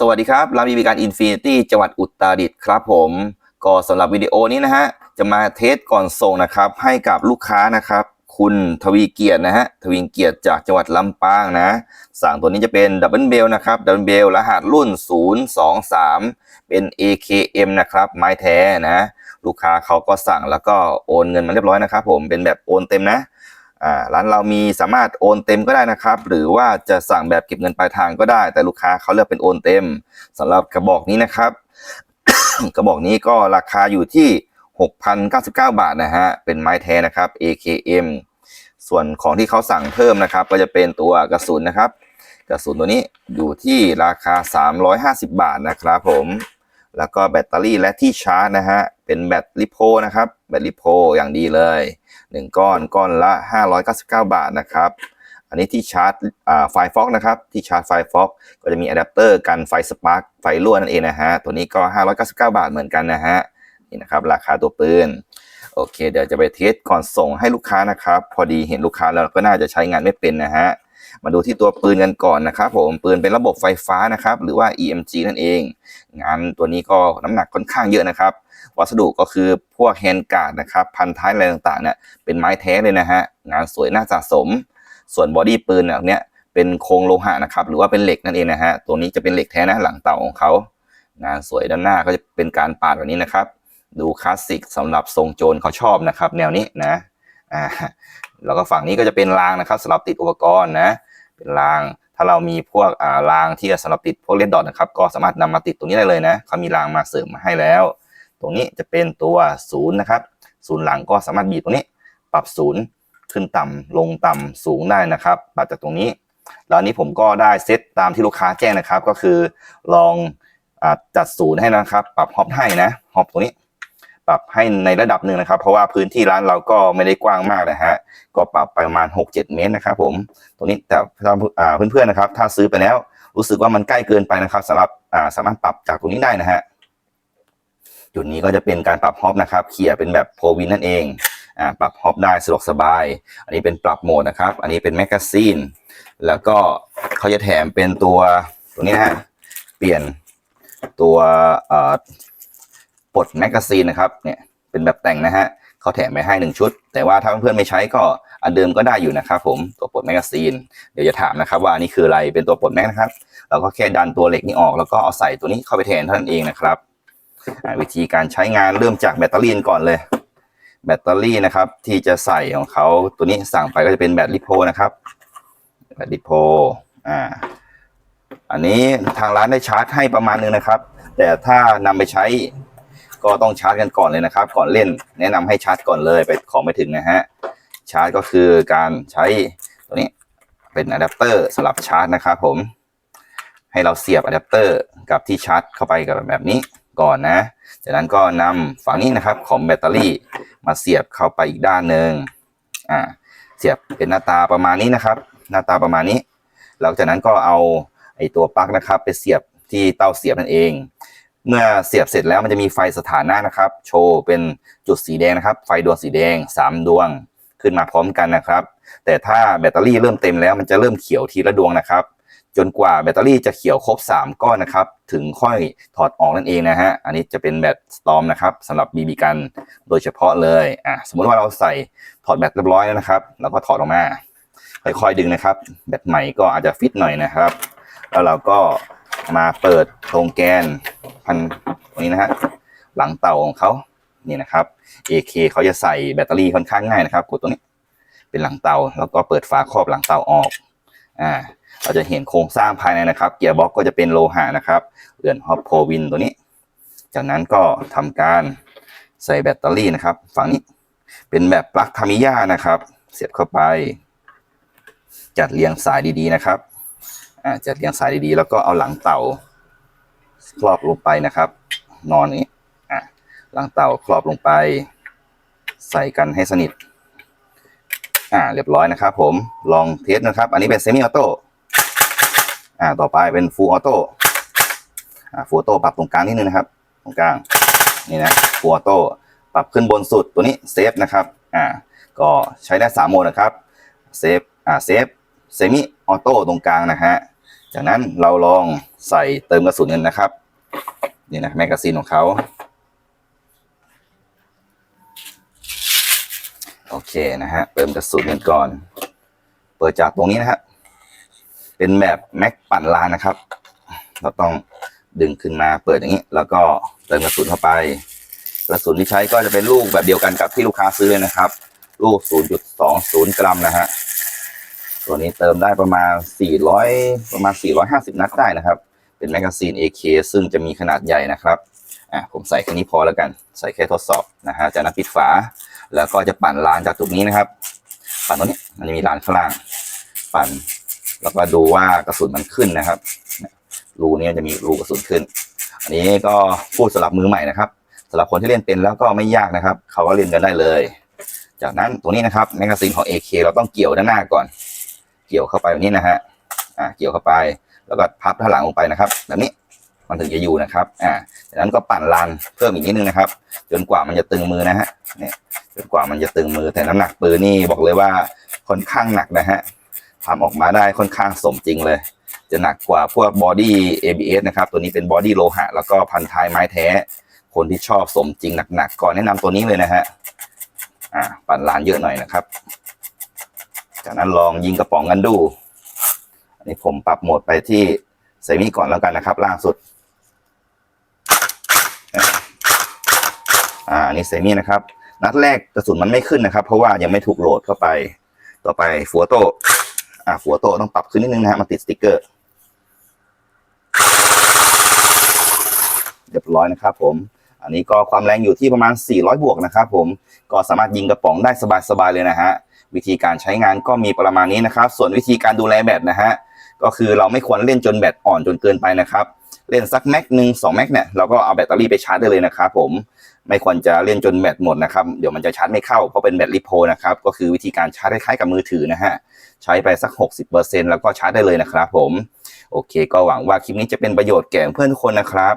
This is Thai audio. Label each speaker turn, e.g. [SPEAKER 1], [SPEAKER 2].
[SPEAKER 1] สวัสดีครับร้านบีบีการอินฟินิตี้จังหวัดอุตรดิตถ์ครับผม ก็สำหรับวิดีโอนี้นะฮะ จะมาเทสก่อนส่งนะครับ ให้กับลูกค้านะครับ คุณทวีเกียรตินะฮะ ทวีเกียรติจากจังหวัดลำปางนะ สั่งตัวนี้จะเป็นดับเบิลเบลนะครับดับเบิลเบลรหัสรุ่น 023 เป็น AKM นะครับ ไม้แท้นะ ลูกค้าเขาก็สั่งแล้วก็โอนเงินมาเรียบร้อยนะครับผมเป็นแบบโอนเต็มนะ อ่าร้านเรามีสามารถโอนเต็มก็ได้นะครับ หรือว่าจะสั่งแบบเก็บเงินปลายทางก็ได้ แต่ลูกค้าเขาเลือกเป็นโอนเต็มสำหรับกระบอกนี้นะครับ กระบอกนี้ก็ราคาอยู่ที่ 6,099 บาทนะฮะเป็นไม้แท้นะครับ AKM ส่วนของที่เขาสั่งเพิ่มนะครับ ก็จะเป็นตัวกระสุนนะครับ กระสุนตัวนี้อยู่ที่ราคา 350 บาทนะครับผม แล้วก็แบตเตอรี่และที่ชาร์จนะฮะ เป็นแบตลิโพนะครับ แบตลิโพอย่างดีเลย 1 ก้อนก้อนละ 599 บาทนะครับ อันนี้ที่ชาร์จไฟฟอกนะครับ ที่ชาร์จไฟฟอกก็จะมีอะแดปเตอร์กันไฟสปาร์กไฟรั่วนั่นเองนะฮะ ตัวนี้ก็ 599 บาทเหมือนกันนะฮะ นี่นะครับ ราคาตัวปืน โอเค เดี๋ยวจะไปเทสก่อนส่งให้ลูกค้านะครับ พอดีเห็นลูกค้าแล้วก็น่าจะใช้งานไม่เป็นนะฮะ มาดูที่ตัวปืนกันก่อนนะครับผมปืนเป็นระบบไฟฟ้านะครับหรือว่า EMG นั่นเอง งานตัวนี้ก็น้ำหนักค่อนข้างเยอะนะครับ วัสดุก็คือพวกแฮนด์การ์ดนะครับพันท้ายอะไรต่างๆเนี่ยเป็นไม้แท้เลยนะฮะงานสวยน่าสะสม ส่วนบอดี้ปืนเนี่ยเป็นโครงโลหะนะครับหรือว่าเป็นเหล็กนั่นเองนะฮะตัวนี้จะเป็นเหล็กแท้นะหลังเต่าของเขางานสวยด้านหน้าก็จะเป็นการปาดแบบนี้นะครับ ดูคลาสสิกสำหรับทรงโจรเขาชอบนะครับ แนวนี้นะ อ่าแล้วก็ฝั่งนี้ก็จะเป็นรางนะครับสำหรับติดอุปกรณ์นะเป็นรางถ้าเรามีพวกอ่ารางที่จะสำหรับติดพวกเลดดอทนะครับ ก็สามารถนำมาติดตรงนี้ได้เลยนะเขามีรางมาเสริมมาให้แล้ว ตรงนี้จะเป็นตัวศูนย์นะครับศูนย์หลังก็สามารถบีบตรงนี้ ปรับศูนย์ขึ้นต่ำลงต่ำสูงได้นะครับปรับจากตรงนี้แล้วนี้ผมก็ได้เซตตามที่ลูกค้าแจ้งนะครับ ก็คือลองอจัดศูนย์ให้นะครับ ปรับฮอปให้นะฮอปตรงนี้ ปรับให้ในระดับหนึ่งนะครับ เพราะว่าพื้นที่ร้านเราก็ไม่ได้กว้างมากนะฮะก็ปรับไปประมาณ 6-7 เมตรนะครับผมตรงนี้แต่เพื่อนๆนะครับ ถ้าซื้อไปแล้ว รู้สึกว่ามันใกล้เกินไปนะครับสำหรับสามารถปรับจากตรงนี้ได้นะฮะจุดนี้ก็จะเป็นการปรับฮอปนะครับเขี่ยเป็นแบบโพวินนั่นเองอปรับฮอปได้สะดวกสบาย อันนี้เป็นปรับโหมดนะครับ อันนี้เป็นแมกกาซีนแล้วก็เขาจะแถมเป็นตัวตัวนี้นะฮะเปลี่ยนตัวเอ่อ ปลดแมกกาซีนนะครับเนี่ยเป็นแบบแต่งนะฮะเขาแถมไปให้หนึ่งชุด แต่ว่าถ้าเพื่อนๆไม่ใช้ก็อันเดิมก็ได้อยู่นะครับผมตัวปลดแมกกาซีนเดี๋ยวจะถามนะครับว่านนี้คืออะไรเป็นตัวปลดแมกนะครับเราก็แค่ดันตัวเหล็กนี้ออกแล้วก็เอาใส่ตัวนี้เข้าไปแทนเท่านั้นเองนะครับวิธีการใช้งานเริ่มจากแบตเตอรี่ก่อนเลย แบตเตอรี่นะครับที่จะใส่ของเขาตัวนี้สั่งไปก็จะเป็นแบตลิโพนะครับแบตลิโพอ่าอันนี้ทางร้านได้ชาร์จให้ประมาณนึงนะครับ แต่ถ้านำไปใช้ ก็ต้องชาร์จกันก่อนเลยนะครับ ก่อนเล่นแนะนำให้ชาร์จก่อนเลยไปของไปถึงนะฮะชาร์จก็คือการใช้ตัวนี้เป็นอะแดปเตอร์สำหรับชาร์จนะครับผม ให้เราเสียบอะแดปเตอร์กับที่ชาร์จเข้าไปกับแบบนี้ก่อนนะจากนั้นก็นำฝั่งนี้นะครับของแบตเตอรี่มาเสียบเข้าไปอีกด้านหนึ่งอ่าเสียบเป็นหน้าตาประมาณนี้นะครับ หน้าตาประมาณนี้หลังจากนั้นก็เอาไอตัวปลั๊กนะครับ ไปเสียบที่เตาเสียบนั่นเอง เมื่อเสียบเสร็จแล้วมันจะมีไฟสถานะนะครับ โชว์เป็นจุดสีแดงนะครับ ไฟดวงสีแดง 3 ดวงขึ้นมาพร้อมกันนะครับ แต่ถ้าแบตเตอรี่เริ่มเต็มแล้วมันจะเริ่มเขียวทีละดวงนะครับ จนกว่าแบตเตอรี่จะเขียวครบ 3 ก้อนนะครับ ถึงค่อยถอดออกนั่นเองนะฮะ อันนี้จะเป็นแบตสตอมนะครับสำหรับบีบีกันโดยเฉพาะเลยอะสมมติว่าเราใส่ถอดแบตเรียบร้อยแล้วนะครับแล้วก็ถอดออกมาค่อยๆดึงนะครับ แบตใหม่ก็อาจจะฟิตหน่อยนะครับ แล้วเราก็ มาเปิดตรงแกนพันตรงนี้นะฮะหลังเต่าของเขานี่นะครับ AK เขาจะใส่แบตเตอรี่ค่อนข้างง่ายนะครับ กดตรงนี้ เป็นหลังเตาแล้วก็เปิดฝาครอบหลังเตาออกอ่าเราจะเห็นโครงสร้างภายในนะครับ เกียร์บ็อกก็จะเป็นโลหะนะครับเรือนฮอปโพวินตัวนี้ จากนั้นก็ทำการใส่แบตเตอรี่นะครับ ฝั่งนี้เป็นแบบปลั๊กทามิยานะครับ เสียบเข้าไป จัดเรียงสายดีๆนะครับ อ่าจัดเรียงสายดีๆ แล้วก็เอาหลังเต่าครอบลงไปนะครับ นอนนี้อ่าหลังเต่าครอบลงไป ใส่กันให้สนิท อ่าเรียบร้อยนะครับ ผมลองเทสนะครับ อันนี้เป็นเซมิออโต้อ่าต่อไปเป็นฟูลออโต้อ่าฟูลออโต้ปรับตรงกลางนิดนึงนะครับ ตรงกลางนี่นะฟูลออโต้ปรับขึ้นบนสุดตัวนี้เซฟนะครับอ่าก็ใช้ได้สามโหมดนะครับเซฟอ่าเซฟเซมิออโต้ตรงกลางนะฮะ จากนั้นเราลองใส่เติมกระสุนกันนะครับ นี่นะแมกกาซีนของเขาโอเคนะฮะเติมกระสุนกันก่อน เปิดจากตรงนี้นะฮะเป็นแบบแม็กปั่นลานนะครับ เราต้องดึงขึ้นมาเปิดอย่างนี้ แล้วก็เติมกระสุนเข้าไป กระสุนที่ใช้ก็จะเป็นลูกแบบเดียวกันกับที่ลูกค้าซื้อเลยนะครับ ลูก 0.20 กรัมนะฮะ ตัวนี้เติมได้ประมาณ 400 ประมาณ 450 นัดได้นะครับ เป็นแมกกาซีน AK ซึ่งจะมีขนาดใหญ่นะครับอะผมใส่แค่นี้พอแล้วกัน ใส่แค่ทดสอบนะฮะจากนั้นปิดฝา แล้วก็จะปั่นลานจากตรงนี้นะครับ ปั่นตรงนี้มันจะมีลานข้างล่าง ปั่น แล้วก็ดูว่ากระสุนมันขึ้นนะครับ รูนี้จะมีรูกระสุนขึ้น อันนี้ก็พูดสำหรับมือใหม่นะครับสำหรับคนที่เล่นเป็นแล้วก็ไม่ยากนะครับ เขาก็เล่นกันได้เลย จากนั้นตรงนี้นะครับแมกกาซีนของ AK เราต้องเกี่ยวด้านหน้าก่อน เกี่ยวเข้าไปแบบนี้นะฮะอ่าเกี่ยวเข้าไป แล้วก็พับด้าหลังลงไปนะครับ แบบนี้มันถึงจะอยู่นะครับอ่าจากนั้นก็ปั่นลานเพิ่มอีกนิดนึงนะครับ จนกว่ามันจะตึงมือนะฮะเนี่ยจนกว่ามันจะตึงมือแต่น้ำหนักปืนนี่บอกเลยว่าค่อนข้างหนักนะฮะทำออกมาได้ค่อนข้างสมจริงเลย จะหนักกว่าพวกบอดี้ ABS นะครับ ตัวนี้เป็นบอดี้โลหะ แล้วก็พันท้ายไม้แท้ คนที่ชอบสมจริงหนักๆก่อนแนะนำตัวนี้เลยนะฮะอ่าปั่นลานเยอะหน่อยนะครับ จากนั้นลองยิงกระป๋องกันดู อันนี้ผมปรับโหมดไปที่เซมิก่อนแล้วกันนะครับ ล่างสุด อ่านนี้เซมินะครับ นัดแรกกระสุนมันไม่ขึ้นนะครับ เพราะว่ายังไม่ถูกโหลดเข้าไป ต่อไปฟัวโตอ่าฟัวโตต้องปรับขึ้นนิดนึงนะฮะมาติดสติกเกอร์ เรียบร้อยนะครับผม อันนี้ก็ความแรงอยู่ที่ประมาณ 400 บวกนะครับผม ก็สามารถยิงกระป๋องได้สบายๆเลยนะฮะ วิธีการใช้งานก็มีประมาณนี้นะครับ ส่วนวิธีการดูแลแบตนะฮะก็คือเราไม่ควรเล่นจนแบตอ่อนจนเกินไปนะครับ เล่นสักแม็กหนึ่งสองแม็กเนี่ยเราก็เอาแบตเตอรี่ไปชาร์จได้เลยนะครับผมไม่ควรจะเล่นจนแบตหมดนะครับเดี๋ยวมันจะชาร์จไม่เข้าเพราะเป็นแบตลิโพนะครับก็คือวิธีการชาร์จคล้ายๆกับมือถือนะฮะใช้ไปสัก 60%แล้วก็ชาร์จได้เลยนะครับผมโอเค ก็หวังว่าคลิปนี้จะเป็นประโยชน์แก่เพื่อนทุกคนนะครับ